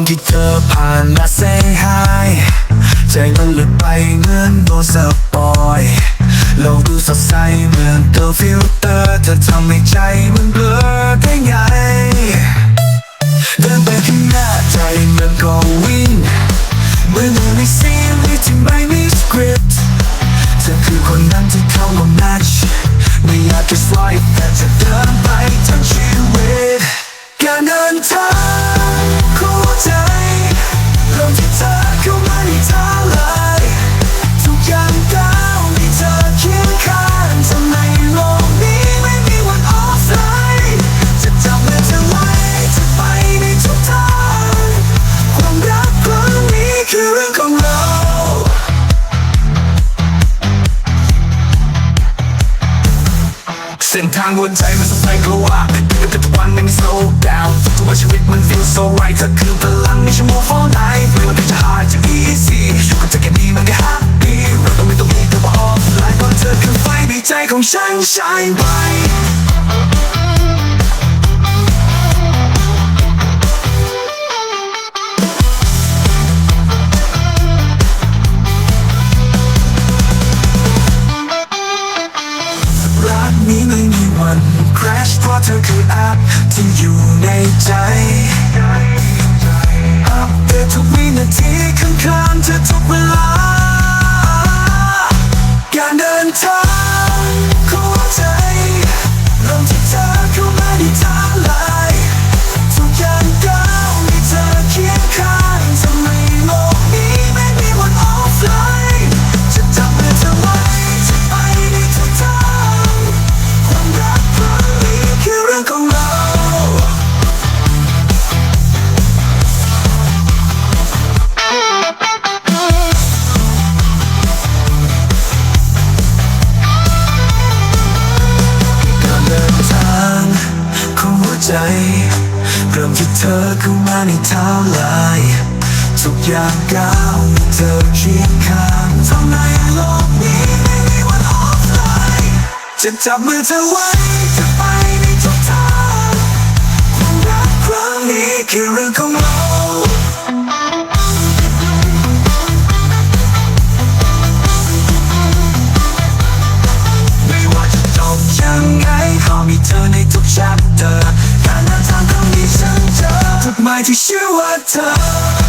อนที่เธอผ่านมา say hi ใจมันหลุดไปเหมือนโดนสปอยเราดูสดใสเหมือนเธอฟิลเตอร์เธอทำให้ใจมันเบลอได้ไง เดินไปข้างหน้าใจมันก็วิ่งเหมือนอยู่ในซีรีส์ที่ไม่มีสคริปต์เธอคือคนนั้นที่เข้ามาแมทช์ไม่อยากจะ slide ้นทางหัวใจมันสดใสกลัวแต่ทุกวันไม่มี slow down ทุกวันชีวิตมัน feel so right เธอคือพลังในชั่วโมง for night ไม่ว่าจะ hard จะ easy อยู่กับเธอแค่นี้มันก็ happy เราต้องไม่ต้องมีเธอมา offline เพราะเธอคือไฟในใจของฉัน shine bright crash เพราะเธอคือแอปที่อยู่ในใจอัปเดตทุกวินาทีข้างๆเธอทุกเวลา การเดินทาง ใจเริ่มที่เธอเข้ามาในเท้าลายทุกอย่างก้าวมีเธอเคียงข้างทำให้โลกนี้ไม่มีวันออฟไลน์จะจับมือเธอไว้จะไปในทุกทางความรักครั้งนี้คือเรื่องของ ที่ชื่อว่าเธอ